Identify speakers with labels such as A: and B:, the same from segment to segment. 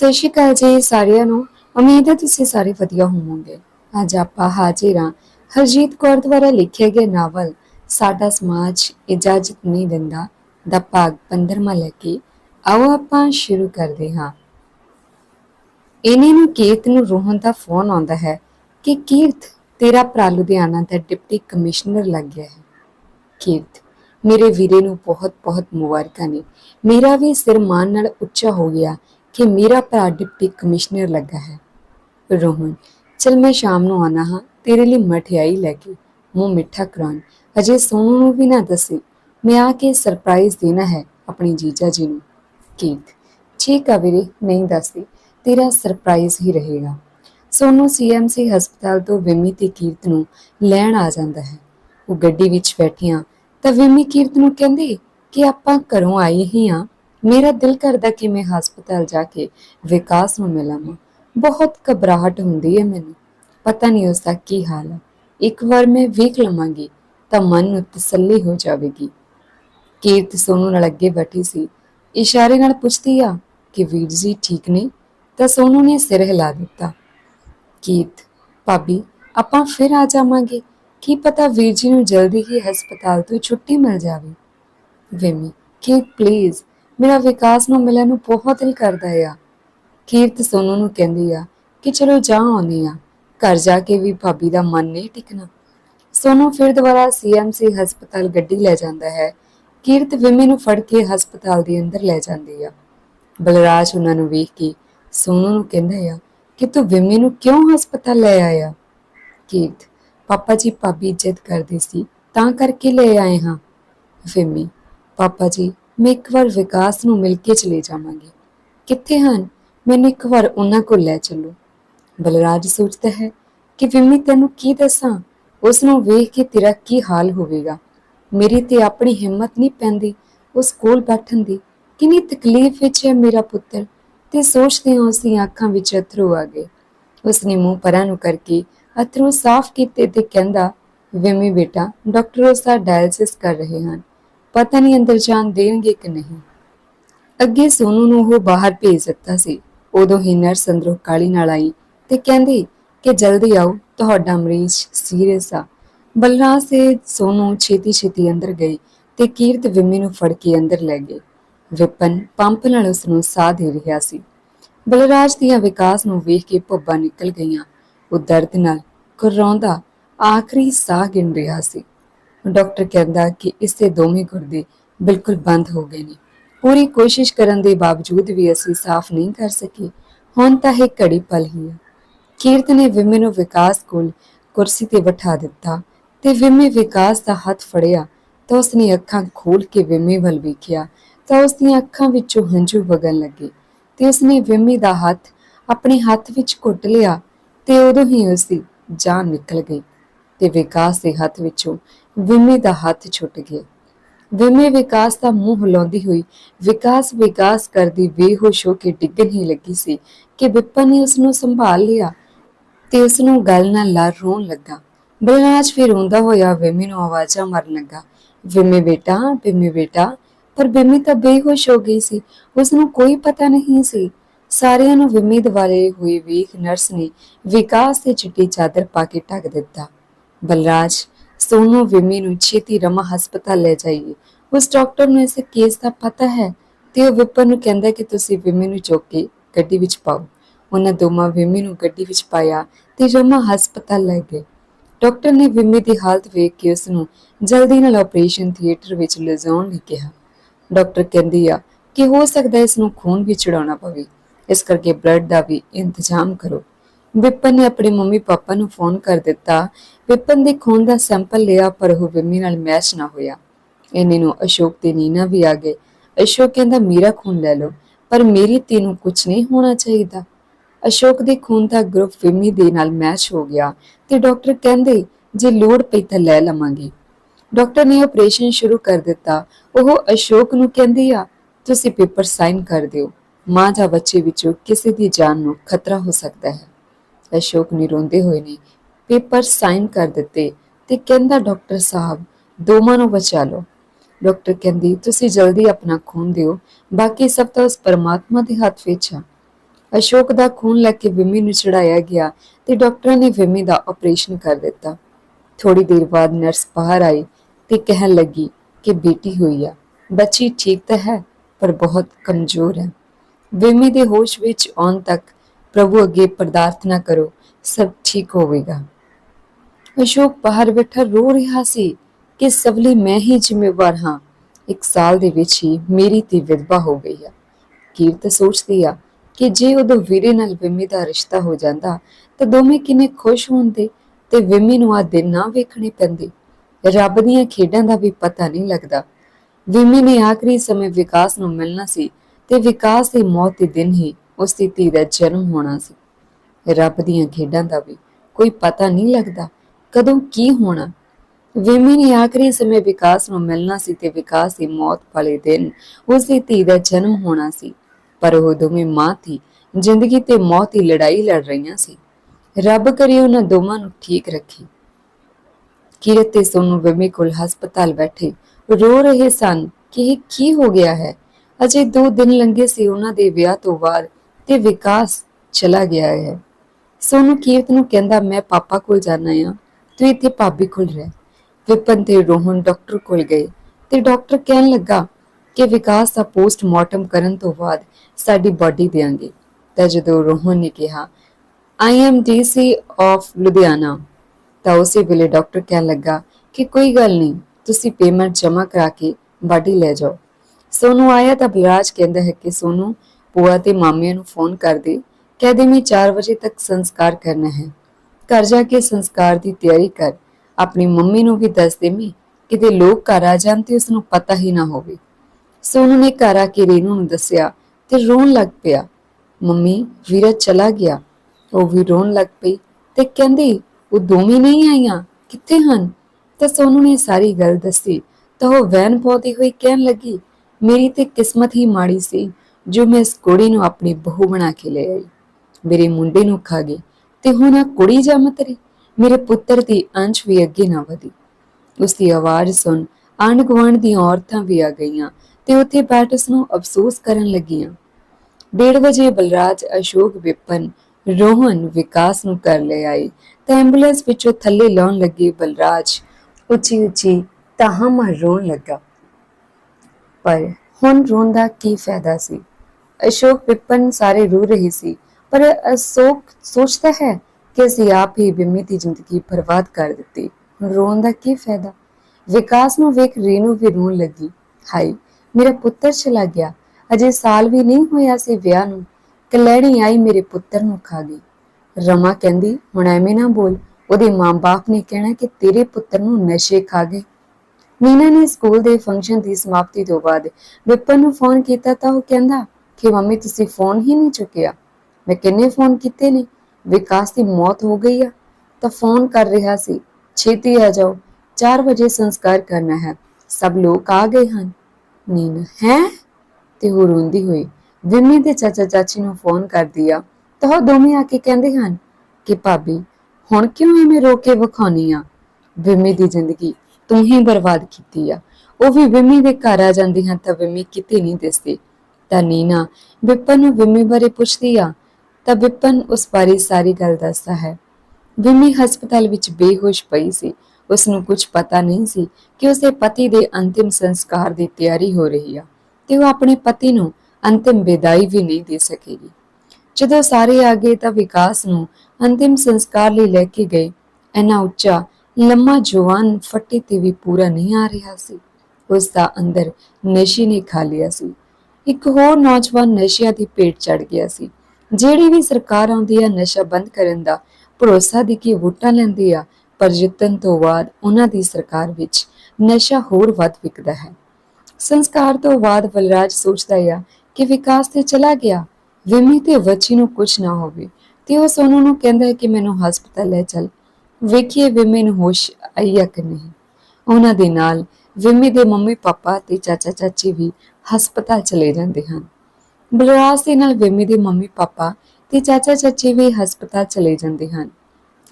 A: ਸਤਿ ਸ਼੍ਰੀ ਅਕਾਲ ਜੀ ਸਾਰਿਆਂ ਨੂੰ। ਉਮੀਦ ਹੈ ਤੁਸੀਂ ਸਾਰੇ ਵਧੀਆ ਹੋਵੋਗੇ। ਅੱਜ ਆਪਾਂ ਹਾਜ਼ਰ ਹਾਂ ਹਰਜੀਤ ਕੌਰ ਦੁਆਰਾ ਲਿਖਿਆ ਗਿਆ ਨਾਵਲ, ਸਾਡਾ ਸਮਾਜ ਇਜਾਜ਼ਤ ਨਹੀਂ ਦਿੰਦਾ ਦਾ ਭਾਗ 15ਵਾਂ ਲੈ ਕੇ ਆਓ ਆਪਾਂ ਸ਼ੁਰੂ ਕਰਦੇ ਹਾਂ। ਇਹਨੇ ਨੂੰ ਕੀਰਤ ਨੂੰ ਰੋਹਨ ਦਾ ਫੋਨ ਆਉਂਦਾ ਹੈ ਕਿ ਕੀਰਤ, ਤੇਰਾ ਭਰਾ ਲੁਧਿਆਣਾ ਦਾ ਡਿਪਟੀ ਕਮਿਸ਼ਨਰ ਲੱਗ ਗਿਆ ਹੈ। ਕੀਰਤ, ਮੇਰੇ ਵੀਰੇ ਨੂੰ ਬਹੁਤ ਬਹੁਤ ਮੁਬਾਰਕਾਂ ਨੇ। ਮੇਰਾ ਵੀ ਸਿਰ ਮਾਨ ਨਾਲ ਉੱਚਾ ਹੋ ਗਿਆ। ਕਿ ਮੇਰਾ ਭਰਾ ਡਿਪਟੀ ਕਮਿਸ਼ਨਰ ਲੱਗਾ ਹੈ। ਰੋਹਨ, ਚਲ ਮੈਂ ਸ਼ਾਮ ਨੂੰ ਆਣਾ ਹਾਂ, ਤੇਰੇ ਲਈ ਮਠਿਆਈ ਲੈ ਕੇ, ਮੂੰਹ ਮਿੱਠਾ ਕਰਾਉਣ। ਅਜੇ ਸੋਨੂ ਨੂੰ ਵੀ ਨਾ ਦੱਸੇ, ਮੈਂ ਆ ਕੇ ਸਰਪ੍ਰਾਈਜ਼ ਦੇਣਾ ਹੈ ਆਪਣੀ ਜੀਜਾ ਜੀ ਨੂੰ। ਕੀਰਤ ਠੀਕ ਆ ਵੀਰੇ, ਨਹੀਂ ਦੱਸਦੀ, ਤੇਰਾ ਸਰਪ੍ਰਾਈਜ਼ ਹੀ ਰਹੇਗਾ। ਸੋਨੂ ਸੀਐਮਸੀ ਹਸਪਤਾਲ ਤੋਂ ਵਿਮੀ ਤੇ ਕੀਰਤ ਨੂੰ ਲੈਣ ਆ ਜਾਂਦਾ ਹੈ। ਉਹ ਗੱਡੀ ਵਿੱਚ ਬੈਠੀਆਂ, ਤਾਂ ਵਿਮੀ ਕੀਰਤ ਨੂੰ ਕਹਿੰਦੀ ਕਿ ਆਪਾਂ ਘਰੋਂ ਆਏ ਹੀ ਆ ਮੇਰਾ ਦਿਲ ਕਰਦਾ ਕਿ ਮੈਂ ਹਸਪਤਾਲ ਜਾ ਕੇ ਵਿਕਾਸ ਨੂੰ ਮਿਲਾਂਗਾ ਬਹੁਤ ਘਬਰਾਹਟ ਹੁੰਦੀ ਹੈ ਮੈਨੂੰ। ਪਤਾ ਨਹੀਂ ਉਸ ਦਾ ਕੀ ਹਾਲ ਹੈ। ਇੱਕ ਵਾਰ ਮੈਂ ਵੇਖ ਲਵਾਂਗੀ ਤਾਂ ਮਨ ਨੂੰ ਤਸੱਲੀ ਹੋ ਜਾਵੇਗੀ। ਕੀਰਤ ਸੋਨੂ ਨਾਲ ਅੱਗੇ ਬੈਠੀ ਸੀ। ਇਸ਼ਾਰੇ ਨਾਲ ਪੁੱਛਦੀ ਆ ਕਿ ਵੀਰ ਜੀ ਠੀਕ ਨੇ? ਤਾਂ ਸੋਨੂ ਨੇ ਸਿਰ ਹਿਲਾ ਦਿੱਤਾ। ਕੀਰਤ, ਭਾਬੀ, ਆਪਾਂ ਫਿਰ ਆ ਜਾਵਾਂਗੇ। ਕੀ ਪਤਾ ਵੀਰ ਜੀ ਨੂੰ ਜਲਦੀ ਹੀ ਹਸਪਤਾਲ ਤੋਂ ਛੁੱਟੀ ਮਿਲ ਜਾਵੇ। ਵਿਮੀ ਕੀਰਤ ਪਲੀਜ਼ ਮੇਰਾ ਵਿਕਾਸ ਨੂੰ ਮਿਲਣ ਨੂੰ ਬਹੁਤ ਦਿਲ ਕਰਦਾ ਆ। ਕੀਰਤ ਸੋਨੂ ਨੂੰ ਕਹਿੰਦੀ ਆ ਕਿ ਚਲੋ ਜਾ ਆਉਂਦੇ ਆ। ਘਰ ਜਾ ਕੇ ਵੀ ਭਾਬੀ ਦਾ ਮਨ ਨਹੀਂ ਟਿਕਣਾ। ਸੋਨੂ ਫਿਰ ਦੁਬਾਰਾ ਸੀਐਮਸੀ ਹਸਪਤਾਲ ਗੱਡੀ ਲੈ ਜਾਂਦਾ ਹੈ। ਕੀਰਤ ਵਿਮੀ ਨੂੰ ਫੜ ਕੇ ਹਸਪਤਾਲ ਦੇ ਅੰਦਰ ਲੈ ਜਾਂਦੀ ਆ। ਬਲਰਾਜ ਉਹਨਾਂ ਨੂੰ ਵੇਖ ਕੇ ਸੋਨੂ ਨੂੰ ਕਹਿੰਦਾ ਆ ਕਿ ਤੂੰ ਵਿਮੀ ਨੂੰ ਕਿਉਂ ਹਸਪਤਾਲ ਲੈ ਆਇਆ? ਕੀਰਤ ਪਾਪਾ ਜੀ ਭਾਬੀ ਇੱਜ਼ਤ ਕਰਦੇ ਸੀ, ਤਾਂ ਕਰਕੇ ਲੈ ਆਏ ਹਾਂ। ਵਿਮੀ, ਪਾਪਾ ਜੀ ਮੈਂ ਇੱਕ ਵਾਰ ਵਿਕਾਸ ਨੂੰ ਮਿਲ ਕੇ ਚਲੇ ਜਾਵਾਂਗੀ। ਕਿੱਥੇ ਹਨ? ਮੈਨੂੰ ਇੱਕ ਵਾਰ ਉਹਨਾਂ ਕੋਲ ਲੈ ਚੱਲੋ। ਬਲਰਾਜ ਸੋਚਦਾ ਹੈ ਕਿ ਵਿਮੀ ਤੈਨੂੰ ਕੀ ਦੱਸਾਂ? ਉਸ ਨੂੰ ਵੇਖ ਕੇ ਤੇਰਾ ਕੀ ਹਾਲ ਹੋਵੇਗਾ? ਮੇਰੀ ਤੇ ਆਪਣੀ ਹਿੰਮਤ ਨਹੀਂ ਪੈਂਦੀ ਉਸ ਕੋਲ ਬੈਠਣ ਦੀ। ਕਿੰਨੀ ਤਕਲੀਫ ਵਿੱਚ ਹੈ ਮੇਰਾ ਪੁੱਤਰ। ਤੇ ਸੋਚਦੇ ਹਾਂ ਉਸ ਦੀਆਂ ਅੱਖਾਂ ਵਿੱਚ ਅਥਰੂ ਆ ਗਏ। ਉਸ ਨੇ ਮੂੰਹ ਪਰਾਂ ਨੂੰ ਕਰਕੇ ਅਥਰੂ ਸਾਫ਼ ਕੀਤੇ ਤੇ ਕਹਿੰਦਾ, ਵਿਮੀ ਬੇਟਾ, ਡਾਕਟਰ ਉਸ ਦਾ ਡਾਇਲਿਸਿਸ ਕਰ ਰਹੇ ਹਨ। ਪਤਾ ਨਹੀਂ ਅੰਦਰ ਜਾਣ ਦੇਣਗੇ ਕਿ ਨਹੀਂ। ਅੱਗੇ ਸੋਨੂ ਨੂੰ ਉਹ ਬਾਹਰ ਭੇਜ ਦਿੱਤਾ ਸੀ। ਉਦੋਂ ਹੀ ਨਰਸ ਅੰਦਰੋਂ ਕਾਲੀ ਨਾਲ ਆਈ ਤੇ ਕਹਿੰਦੀ ਕਿ ਜਲਦੀ ਆਓ, ਤੁਹਾਡਾ ਮਰੀਜ਼ ਸੀਰੀਅਸ ਆ। ਬਲਰਾਜ ਤੇ ਸੋਨੂ ਛੇਤੀ ਛੇਤੀ ਅੰਦਰ ਗਏ ਤੇ ਕੀਰਤ ਵਿਮੀ ਨੂੰ ਫੜ ਕੇ ਅੰਦਰ ਲੈ ਗਏ। ਵਿਪਨ ਪੰਪ ਨਾਲ ਉਸ ਨੂੰ ਸਾਹ ਦੇ ਰਿਹਾ ਸੀ। ਬਲਰਾਜ ਦੀਆਂ ਵਿਕਾਸ ਨੂੰ ਵੇਖ ਕੇ ਭੁੱਬਾਂ ਨਿਕਲ ਗਈਆਂ। ਉਹ ਦਰਦ ਨਾਲ ਕੁਰਾਉਂਦਾ ਆਖਰੀ ਸਾਹ ਗਿਣ ਰਿਹਾ ਸੀ। ਡਾਕਟਰ ਕਹਿੰਦਾ ਕਿ ਇਸ ਦੇ ਦੋਵੇਂ ਗੁਰਦੇ ਬਿਲਕੁਲ ਬੰਦ ਹੋ ਗਏ ਨੇ। ਪੂਰੀ ਕੋਸ਼ਿਸ਼ ਕਰਨ ਦੇ ਬਾਵਜੂਦ ਵੀ ਅਸੀਂ ਸਾਫ਼ ਨਹੀਂ ਕਰ ਸਕੇ, ਹੁਣ ਤਾਂ ਇਹ ਘੜੀ ਪਲ ਹੀ ਹੈ ਕੀਰਤ ਨੇ ਵਿਮੇ ਨੂੰ ਵਿਕਾਸ ਕੋਲ ਕੁਰਸੀ ਤੇ ਬਿਠਾ ਦਿੱਤਾ ਤੇ ਵਿਮੇ ਵਿਕਾਸ ਦਾ ਹੱਥ ਫੜਿਆ ਤਾਂ ਉਸਨੇ ਅੱਖਾਂ ਖੋਲ ਕੇ ਵਿਮੇ ਵੱਲ ਵੇਖਿਆ ਤਾਂ ਉਸ ਦੀਆਂ ਅੱਖਾਂ ਵਿੱਚੋਂ ਹੰਝੂ ਵਗਣ ਲੱਗੇ ਤੇ ਉਸਨੇ ਵਿਮੇ ਦਾ ਹੱਥ ਆਪਣੇ ਹੱਥ ਵਿੱਚ ਘੁੱਟ ਲਿਆ ਤੇ ਉਦੋਂ ਹੀ ਉਸਦੀ ਜਾਨ ਨਿਕਲ ਗਈ। ਤੇ ਵਿਕਾਸ ਦੇ ਹੱਥ ਵਿੱਚੋਂ ਵਿਮੇ ਦਾ ਹੱਥ ਛੁੱਟ ਗਿਆ। ਵਿਮੇ ਵਿਕਾਸ ਦਾ ਮੂੰਹ ਹਿਲਾਉਂਦੀ ਹੋਈ ਵਿਕਾਸ ਵਿਕਾਸ ਕਰਦੀ ਬੇਹੋਸ਼ ਹੋ ਕੇ ਡਿੱਗਣ ਹੀ ਲੱਗੀ ਸੀ ਕਿ ਵਿਪਨ ਨੇ ਉਸ ਨੂੰ ਸੰਭਾਲ ਲਿਆ ਤੇ ਉਸ ਨੂੰ ਗੱਲ ਨਾਲ ਲਾ ਰੋਣ ਲੱਗਾ। ਬਲਰਾਜ ਫਿਰ ਰੋਂਦਾ ਹੋਇਆ ਵਿਮੇ ਨੂੰ ਆਵਾਜ਼ਾਂ ਮਾਰਨ ਲੱਗਾ। ਵਿਮੇ ਬੇਟਾ ਵਿਮੇ ਬੇਟਾ, ਪਰ ਵਿਮੇ ਤਾਂ ਬੇਹੋਸ਼ ਹੋ ਗਈ ਸੀ ਉਸ ਨੂੰ ਕੋਈ ਪਤਾ ਨਹੀਂ ਸੀ। ਸਾਰਿਆਂ ਨੂੰ ਵਿਮੇ ਦੁਆਲੇ ਹੋਈ ਵੇਖ ਨਰਸ ਨੇ ਵਿਕਾਸ ਤੇ ਚਿੱਟੀ ਚਾਦਰ ਪਾ ਕੇ ਢੱਕ ਦਿੱਤਾ। ਬਲਰਾਜ, ਸੋਨੂ, ਵਿਮੀ ਨੂੰ ਛੇਤੀ ਰਮਾ ਹਸਪਤਾਲ ਲੈ ਜਾਈਏ। ਉਸ ਡਾਕਟਰ ਨੂੰ ਇਸ ਕੇਸ ਦਾ ਪਤਾ ਹੈ ਤੇ ਉਹ ਵਿਪਨ ਨੂੰ ਕਹਿੰਦਾ ਕਿ ਤੁਸੀਂ ਵਿਮੀ ਨੂੰ ਚੁੱਕ ਕੇ ਗੱਡੀ ਵਿੱਚ ਪਾਓ। ਉਹਨਾਂ ਦੋਵਾਂ ਵਿਮੀ ਨੂੰ ਗੱਡੀ ਵਿੱਚ ਪਾਇਆ ਤੇ ਰਮਾ ਹਸਪਤਾਲ ਲੈ ਗਏ। ਡਾਕਟਰ ਨੇ ਵਿਮੀ ਦੀ ਹਾਲਤ ਵੇਖ ਕੇ ਉਸ ਨੂੰ ਜਲਦੀ ਨਾਲ ਆਪਰੇਸ਼ਨ ਥੀਏਟਰ ਵਿੱਚ ਲਿਜਾਉਣ ਲਈ ਕਿਹਾ। ਡਾਕਟਰ ਕਹਿੰਦੀ ਆ ਕਿ ਹੋ ਸਕਦਾ ਹੈ ਇਸ ਨੂੰ ਖੂਨ ਵੀ ਚੜਾਉਣਾ ਪਵੇ। ਇਸ ਕਰਕੇ ਬਲੱਡ ਦਾ ਵੀ ਇੰਤਜ਼ਾਮ ਕਰੋ। ਵਿਪਨ ਨੇ ਆਪਣੇ ਮੰਮੀ ਪਾਪਾ ਨੂੰ ਫੋਨ ਕਰ ਦਿੱਤਾ। ਵਿਪਨ ਦੇ ਖੂਨ ਦਾ ਸੈਂਪਲ ਲਿਆ, ਪਰ ਉਹ ਵਿਮੀ ਨਾਲ ਮੈਚ ਨਾ ਹੋਇਆ। ਇੰਨੇ ਨੂੰ ਅਸ਼ੋਕ ਤੇ ਨੀਨਾ ਵੀ ਆ ਗਏ। ਅਸ਼ੋਕ ਕਹਿੰਦਾ, ਮੇਰਾ ਖੂਨ ਲੈ ਲਓ, ਪਰ ਮੇਰੀ ਧੀ ਨੂੰ ਕੁਝ ਨਹੀਂ ਹੋਣਾ ਚਾਹੀਦਾ। ਅਸ਼ੋਕ ਦੇ ਖੂਨ ਦਾ ਗਰੁੱਪ ਵਿਮੀ ਦੇ ਨਾਲ ਮੈਚ ਹੋ ਗਿਆ ਤੇ ਡਾਕਟਰ ਕਹਿੰਦੇ, ਜੇ ਲੋੜ ਪਈ ਤਾਂ ਲੈ ਲਵਾਂਗੇ। ਡਾਕਟਰ ਨੇ ਆਪਰੇਸ਼ਨ ਸ਼ੁਰੂ ਕਰ ਦਿੱਤਾ। ਉਹ ਅਸ਼ੋਕ ਨੂੰ ਕਹਿੰਦੀ ਆ, ਤੁਸੀਂ ਪੇਪਰ ਸਾਈਨ ਕਰ ਦਿਓ। ਮਾਂ ਜਾਂ ਬੱਚੇ ਵਿੱਚੋਂ ਕਿਸੇ ਦੀ ਜਾਨ ਨੂੰ ਖਤਰਾ ਹੋ ਸਕਦਾ ਹੈ। ਅਸ਼ੋਕ ਨੇ ਰੋਂਦੇ ਹੋਏ ਨੇ ਪੇਪਰ ਸਾਈਨ ਕਰ ਦਿੱਤੇ ਤੇ ਕਹਿੰਦਾ, ਡਾਕਟਰ ਸਾਹਿਬ, ਦੋਵਾਂ ਨੂੰ ਬਚਾ ਲਓ। ਡਾਕਟਰ ਕਹਿੰਦੀ, ਤੁਸੀਂ ਜਲਦੀ ਆਪਣਾ ਖੂਨ ਦਿਓ, ਬਾਕੀ ਸਭ ਤਾਂ ਉਸ ਪਰਮਾਤਮਾ ਦੇ ਹੱਥ ਵਿੱਚ ਆ। ਅਸ਼ੋਕ ਦਾ ਖੂਨ ਲੈ ਕੇ ਵਿਮੀ ਨੂੰ ਚੜਾਇਆ ਗਿਆ ਤੇ ਡਾਕਟਰਾਂ ਨੇ ਵਿਮੀ ਦਾ ਆਪਰੇਸ਼ਨ ਕਰ ਦਿੱਤਾ। ਥੋੜੀ ਦੇਰ ਬਾਅਦ ਨਰਸ ਬਾਹਰ ਆਈ ਤੇ ਕਹਿਣ ਲੱਗੀ ਕਿ ਬੇਟੀ ਹੋਈ ਆ। ਬੱਚੀ ਠੀਕ ਤਾਂ ਹੈ, ਪਰ ਬਹੁਤ ਕਮਜ਼ੋਰ ਹੈ ਵਿਮੀ ਦੇ ਹੋਸ਼ ਵਿੱਚ ਆਉਣ ਤੱਕ ਪ੍ਰਭੂ ਅੱਗੇ ਪ੍ਰਾਰਥਨਾ ਕਰੋ, ਸਭ ਠੀਕ ਹੋਵੇਗਾ। ਅਸ਼ੋਕ ਬਾਹਰ ਬੈਠਾ ਰੋ ਰਿਹਾ ਸੀ ਕਿ ਸਭ ਲਈ ਮੈਂ ਹੀ ਜ਼ਿੰਮੇਵਾਰ ਹਾਂ। ਇੱਕ ਸਾਲ ਦੇ ਵਿੱਚ ਹੀ ਮੇਰੀ ਤੇ ਵਿਧਵਾ ਹੋ ਗਈ ਆ। ਕੀਰਤ ਸੋਚਦੀ ਆ ਕਿ ਜੇ ਉਦੋਂ ਵੀਰੇ ਨਾਲ ਵਿਮੀ ਦਾ ਰਿਸ਼ਤਾ ਹੋ ਜਾਂਦਾ, ਤਾਂ ਦੋਵੇਂ ਕਿੰਨੇ ਖੁਸ਼ ਹੁੰਦੇ ਤੇ ਵਿਮੀ ਨੂੰ ਆ ਦਿਨ ਨਾ ਵੇਖਣੇ ਪੈਂਦੇ। ਰੱਬ ਦੀਆਂ ਖੇਡਾਂ ਦਾ ਵੀ ਪਤਾ ਨਹੀਂ ਲੱਗਦਾ। ਵਿਮੀ ਨੇ ਆਖਰੀ ਸਮੇਂ ਵਿਕਾਸ ਨੂੰ ਮਿਲਣਾ ਸੀ ਤੇ ਵਿਕਾਸ ਦੀ ਮੌਤ ਦੇ ਦਿਨ ਹੀ ਉਸ ਦੀ ਧੀ ਦਾ ਜਨਮ ਹੋਣਾ ਸੀ। ਰੱਬ ਦੀਆਂ ਖੇਡਾਂ ਦਾ ਵੀ ਕੋਈ ਪਤਾ ਨਹੀਂ ਲੱਗਦਾ ਕਦੋਂ ਕੀ ਹੋਣਾ। ਵਿਮੀ ਨੇ ਆਖਰੀ ਸਮੇਂ ਵਿਕਾਸ ਨੂੰ ਮਿਲਣਾ ਸੀ ਤੇ ਵਿਕਾਸ ਦੀ ਮੌਤ ਵਾਲੇ ਦਿਨ ਉਸ ਦੀ ਧੀ ਦਾ ਜਨਮ ਹੋਣਾ ਸੀ। ਪਰ ਉਹ ਦੋਵੇਂ ਮਾਂ ਥੀ, ਜ਼ਿੰਦਗੀ ਤੇ ਮੌਤ ਦੀ ਲੜਾਈ ਲੜ ਰਹੀਆਂ ਸੀ। ਰੱਬ ਕਰੇ ਉਹਨਾਂ ਦੋਵਾਂ ਨੂੰ ਠੀਕ ਰੱਖੇ। ਕਿਰਤ ਤੇ ਸੋਨੂ ਵਿਮੀ ਕੋਲ ਹਸਪਤਾਲ ਬੈਠੇ ਰੋ ਰਹੇ ਸਨ ਕਿ ਇਹ ਕੀ ਹੋ ਗਿਆ ਹੈ। ਅਜੇ 2 ਦਿਨ ਲੰਘੇ ਸੀ ਉਹਨਾਂ ਦੇ ਵਿਆਹ ਤੋਂ ਬਾਅਦ ਤੇ ਵਿਕਾਸ ਚਲਾ ਗਿਆ ਹੈ। ਸੋਨੂੰ ਕੀਰਤ ਨੂੰ ਕਹਿੰਦਾ, ਮੈਂ ਪਾਪਾ ਕੋਲ ਜਾਣਾ ਆ, ਤੂੰ ਇੱਥੇ ਭਾਬੀ ਕੋਲ ਰਹਿ। ਵਿਪਨ ਤੇ ਰੋਹਨ ਡਾਕਟਰ ਕੋਲ ਗਏ ਤੇ ਡਾਕਟਰ ਕਹਿਣ ਲੱਗਾ ਕਿ ਵਿਕਾਸ ਦਾ ਪੋਸਟਮਾਰਟਮ ਕਰਨ ਤੋਂ ਬਾਅਦ ਸਾਡੀ ਬਾਡੀ ਦੇਾਂਗੇ ਤਾਂ ਜਦੋਂ ਰੋਹਨ ਨੇ ਕਿਹਾ I am DC of Ludhiana ਤਾਂ ਉਸੇ ਵੇਲੇ ਡਾਕਟਰ ਕਹਿਣ ਲੱਗਾ ਕਿ, ਕੋਈ ਗੱਲ ਨਹੀਂ, ਤੁਸੀਂ ਪੇਮੈਂਟ ਜਮ੍ਹਾਂ ਕਰਾ ਕੇ ਬਾਡੀ ਲੈ ਜਾਓ। ਸੋਨੂ ਆਇਆ ਤਾਂ ਬਿਰਾਜ ਕਹਿੰਦਾ ਹੈ ਕਿ, ਸੋਨੂ ਪੂਆ ਤੇ ਮਾਮਿਆਂ ਨੂੰ ਫੋਨ ਕਰ ਦੇ ਕਹਿ ਦੇ ਮੈਂ 4 ਵਜੇ ਤੱਕ ਸੰਸਕਾਰ ਕਰਨਾ ਹੈ। ਘਰ ਜਾ ਕੇ ਸੰਸਕਾਰ ਦੀ ਤਿਆਰੀ ਕਰ, ਆਪਣੀ ਮੰਮੀ ਨੂੰ ਵੀ ਦੱਸ ਦੇ ਮੈਂ, ਕਿਤੇ ਲੋਕ ਘਰ ਆ ਜਾਣ ਤੇ ਉਸ ਨੂੰ ਪਤਾ ਹੀ ਨਾ ਹੋਵੇ। ਸੋਨੂ ਨੇ ਘਰ ਆ ਕੇ ਰੇਨੂ ਨੂੰ ਦੱਸਿਆ ਤੇ ਰੋਣ ਲੱਗ ਪਿਆ। ਮੰਮੀ, ਵੀਰਾ ਚਲਾ ਗਿਆ। ਉਹ ਵੀ ਰੋਣ ਲੱਗ ਪਈ ਤੇ ਕਹਿੰਦੀ, ਉਹ ਦੋਵੇਂ ਨਹੀਂ ਆਈਆਂ? ਕਿੱਥੇ ਹਨ? ਤਾਂ ਸੋਨੂ ਨੇ ਸਾਰੀ ਗੱਲ ਦੱਸੀ ਤਾਂ ਉਹ ਵੈਨ ਪਾਉਂਦੀ ਹੋਈ ਕਹਿਣ ਲੱਗੀ, ਮੇਰੀ ਤੇ ਕਿਸਮਤ ਹੀ ਮਾੜੀ ਸੀ। ਜੋ ਮੈਂ ਇਸ ਕੁੜੀ ਨੂੰ ਆਪਣੀ ਬਹੂ ਬਣਾ ਕੇ ਲੈ ਆਈ, ਮੇਰੇ ਮੁੰਡੇ ਨੂੰ ਖਾ ਗਈ ਤੇ ਹੁਣ ਆ ਕੁੜੀ ਜੰਮ ਤਰੀ, ਮੇਰੇ ਪੁੱਤਰ ਦੀ ਅੰਸ਼ ਵੀ ਅੱਗੇ ਨਾ ਵਧੀ। ਉਸ ਦੀ ਆਵਾਜ਼ ਸੁਣ ਆਂਢ ਗੁਆਂਢ ਦੀਆਂ ਔਰਤਾਂ ਵੀ ਆ ਗਈਆਂ ਤੇ ਉੱਥੇ ਬੈਠ ਉਸ ਨੂੰ ਅਫਸੋਸ ਕਰਨ ਲੱਗੀਆਂ। ਡੇਢ ਵਜੇ ਬਲਰਾਜ ਅਸ਼ੋਕ ਵਿਪਨ ਰੋਹਨ ਵਿਕਾਸ ਨੂੰ ਕਰ ਲੈ ਆਈ ਤਾਂ ਐਂਬੂਲੈਂਸ ਵਿੱਚੋਂ ਥੱਲੇ ਲਾਉਣ ਲੱਗੇ ਬਲਰਾਜ। ਉੱਚੀ ਉੱਚੀ ਤਾਹਾਂ ਮਾਰ ਰੋਣ ਲੱਗਾ। ਪਰ ਹੁਣ ਰੋਣ ਦਾ ਕੀ ਫਾਇਦਾ ਸੀ? ਅਸ਼ੋਕ ਵਿਪਨ ਸਾਰੇ ਰੋ ਰਹੇ ਸੀ। ਪਰ ਅਸ਼ੋਕ ਸੋਚਦਾ ਹੈ ਕਿ ਅਸੀਂ ਆਪ ਹੀ ਬਿਮੀ ਦੀ ਜ਼ਿੰਦਗੀ ਬਰਬਾਦ ਕਰ ਦਿੱਤੀ। ਰੋਣ ਦਾ ਕੀ ਫਾਇਦਾ? ਵਿਕਾਸ ਨੂੰ ਵੇਖ ਰੀਨੂ ਵੀ ਰੋਣ ਲੱਗੀ। ਹਾਈ ਮੇਰਾ ਪੁੱਤਰ ਚਲਾ ਗਿਆ। ਅਜੇ ਸਾਲ ਵੀ ਨਹੀਂ ਹੋਇਆ ਸੀ ਵਿਆਹ ਨੂੰ। ਕਲੈਣੀ ਆਈ ਮੇਰੇ ਪੁੱਤਰ ਨੂੰ ਖਾ ਗਈ। ਰਮਾ ਕਹਿੰਦੀ, ਹੁਣ ਐਵੇਂ ਨਾ ਬੋਲ। ਉਹਦੇ ਮਾਂ-ਬਾਪ ਨੇ ਕਹਿਣਾ ਕਿ ਤੇਰੇ ਪੁੱਤਰ ਨੂੰ ਨਸ਼ੇ ਖਾ ਗਏ। ਨੀਨਾ ਨੇ ਸਕੂਲ ਦੇ ਫੰਕਸ਼ਨ ਦੀ ਸਮਾਪਤੀ ਤੋਂ ਬਾਅਦ ਵਿਪਨ ਨੂੰ ਫੋਨ ਕੀਤਾ ਤਾਂ ਉਹ ਕਹਿੰਦਾ ਕਿ ਮੰਮੀ ਤੁਸੀਂ ਫੋਨ ਹੀ ਨਹੀਂ ਚੁੱਕਿਆ? ਮੈਂ ਕਿੰਨੇ ਫੋਨ ਕੀਤੇ ਨੇ? ਵਿਕਾਸ ਦੀ ਮੌਤ ਹੋ ਗਈ ਆ। ਤਾਂ ਫੋਨ ਕਰ ਰਿਹਾ ਸੀ। ਛੇਤੀ ਆ ਜਾਓ। 4 ਵਜੇ ਸੰਸਕਾਰ ਕਰਨਾ ਹੈ। ਸਭ ਲੋਕ ਆ ਗਏ ਹਨ। ਨੀਨਾ ਹੈ? ਤੇ ਉਹ ਰੋਂਦੀ ਹੋਈ। ਵਿਮੀ ਦੇ ਚਾਚਾ ਚਾਚੀ ਨੂੰ ਫੋਨ ਕਰਦੀ ਆ। ਤਾਂ ਉਹ ਦੋਵੇਂ ਆ ਕੇ ਕਹਿੰਦੇ ਹਨ, ਕਿ ਭਾਬੀ, ਹੁਣ ਕਿਉਂ ਐਵੇਂ ਰੋ ਕੇ ਵਿਖਾਉਣੀ ਆ? ਵਿਮੀ ਦੀ ਜ਼ਿੰਦਗੀ ਤੂੰ ਹੀ ਬਰਬਾਦ ਕੀਤੀ ਆ। ਉਹ ਵੀ ਵਿਮੀ ਦੇ ਘਰ ਆ ਜਾਂਦੀ ਹਨ ਤਾਂ ਵਿਮੀ ਕਿਤੇ ਨਹੀਂ ਦਿਸਦੀ। ਤਾਂ ਨੀਨਾ ਵਿਪਨ ਨੂੰ ਵਿਮੀ ਬਾਰੇ ਪੁੱਛਦੀ ਆ, ਤਾਂ ਵਿਪਨ ਉਸ ਬਾਰੇ ਸਾਰੀ ਗੱਲ ਦੱਸਦਾ ਹੈ। ਵਿਮੀ ਹਸਪਤਾਲ ਵਿੱਚ ਬੇਹੋਸ਼ ਪਈ ਸੀ। ਉਸ ਨੂੰ ਕੁਝ ਪਤਾ ਨਹੀਂ ਸੀ ਕਿ ਉਸਦੇ ਪਤੀ ਦੇ ਅੰਤਿਮ ਸੰਸਕਾਰ ਦੀ ਤਿਆਰੀ ਹੋ ਰਹੀ ਆ, ਤੇ ਉਹ ਆਪਣੇ ਪਤੀ ਨੂੰ ਅੰਤਿਮ ਵਿਦਾਈ ਵੀ ਨਹੀਂ ਦੇ ਸਕੇਗੀ। ਜਦੋਂ ਸਾਰੇ ਆ ਗਏ ਤਾਂ ਵਿਕਾਸ ਨੂੰ ਅੰਤਿਮ ਸੰਸਕਾਰ ਲਈ ਲੈ ਕੇ ਗਏ। ਇੰਨਾ ਉੱਚਾ, ਲੰਮਾ ਜਵਾਨ ਫੱਟੇ ਤੇ ਵੀ ਪੂਰਾ ਨਹੀਂ ਆ ਰਿਹਾ ਸੀ। ਉਸ ਦਾ ਅੰਦਰ ਨਸ਼ੇ ਨੇ ਖਾ ਲਿਆ ਸੀ। ਇੱਕ ਹੋਰ ਨੌਜਵਾਨ ਨਸ਼ਿਆਂ ਦੀ ਪੇਟ ਚੜ ਗਿਆ ਸੀ। ਜਿਹੜੀ ਵੀ ਸਰਕਾਰ ਆਉਂਦੀ ਹੈ ਨਸ਼ਾ ਬੰਦ ਕਰਨ ਦਾ ਭਰੋਸਾ ਦੇ ਕੇ ਵੋਟਾਂ ਲੈਂਦੀ ਆ, ਪਰ ਜਿੱਤਣ ਤੋਂ ਬਾਅਦ ਉਹਨਾਂ ਦੀ ਸਰਕਾਰ ਵਿੱਚ ਨਸ਼ਾ ਹੋਰ ਵੱਧ ਵਿਕਦਾ ਹੈ। ਸੰਸਕਾਰ ਤੋਂ ਬਾਅਦ ਬਲਰਾਜ ਸੋਚਦਾ ਆ ਕਿ ਵਿਕਾਸ ਤੇ ਚਲਾ ਗਿਆ। ਵਿਮੀ ਤੇ ਬੱਚੀ ਨੂੰ ਕੁਝ ਨਾ ਹੋਵੇ, ਤੇ ਉਹ ਸੋਨੂ ਨੂੰ ਕਹਿੰਦਾ ਹੈ ਕਿ ਮੈਨੂੰ ਹਸਪਤਾਲ ਲੈ ਚੱਲ। ਵੇਖੀਏ ਵਿਮੀ ਨੂੰ ਹੋਸ਼ ਆਈ ਕਿ ਨਹੀਂ। ਉਹਨਾਂ ਦੇ ਨਾਲ ਵਿਮੀ ਦੇ ਮੰਮੀ ਪਾਪਾ ਤੇ ਚਾਚਾ ਚਾਚੀ ਵੀ ਹਸਪਤਾਲ ਚਲੇ ਜਾਂਦੇ ਹਨ। ਬਲਰਾਜ ਦੇ ਨਾਲ ਵਿਮੀ ਦੇ ਮੰਮੀ ਪਾਪਾ ਤੇ ਚਾਚਾ ਚਾਚੀ ਵੀ ਹਸਪਤਾਲ ਚਲੇ ਜਾਂਦੇ ਹਨ।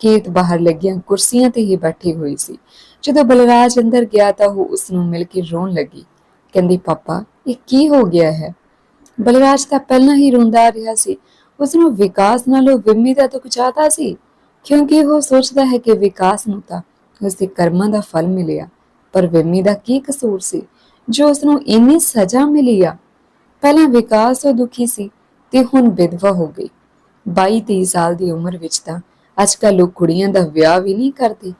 A: ਕੀਰਤ ਬਾਹਰ ਲੱਗੀਆਂ ਕੁਰਸੀਆਂ ਤੇ ਹੀ ਬੈਠੀ ਹੋਈ ਸੀ। ਜਦੋਂ ਬਲਰਾਜ ਅੰਦਰ ਗਿਆ ਤਾਂ ਉਹ ਉਸ ਨੂੰ ਮਿਲ ਕੇ ਰੋਣ ਲੱਗੀ। ਕਹਿੰਦੀ, ਪਾਪਾ, ਇਹ ਕੀ ਹੋ ਗਿਆ ਹੈ? ਬਲਰਾਜ ਤਾਂ ਪਹਿਲਾਂ ਹੀ ਰੋਂਦਾ ਆ ਰਿਹਾ ਸੀ। ਉਸ ਨੂੰ ਵਿਕਾਸ ਨਾਲੋਂ ਵਿਮੀ ਦਾ ਦੁੱਖ ਜ਼ਿਆਦਾ ਸੀ। ਕਿਉਂਕਿ ਉਹ ਸੋਚਦਾ ਹੈ ਕਿ ਵਿਕਾਸ ਨੂੰ ਤਾਂ ਉਸ ਦੇ ਕਰਮਾਂ ਦਾ ਫਲ ਮਿਲਿਆ। ਪਰ ਵਿਮੀ ਦਾ ਕੀ ਕਸੂਰ ਸੀ? ਜੋ ਉਸ ਨੂੰ ਇੰਨੀ ਸਜ਼ਾ ਮਿਲੀ ਆ? ਪਹਿਲਾਂ ਵਿਕਾਸ ਤੋਂ ਦੁਖੀ ਸੀ ਤੇ ਹੁਣ ਵਿਧਵਾ ਹੋ ਗਈ। 22-23 ਸਾਲ ਦੀ ਉਮਰ ਵਿੱਚ ਤਾਂ ਅੱਜਕੱਲ ਲੋਕ ਕੁੜੀਆਂ ਦਾ ਵਿਆਹ ਵੀ ਨਹੀਂ ਕਰਦੇ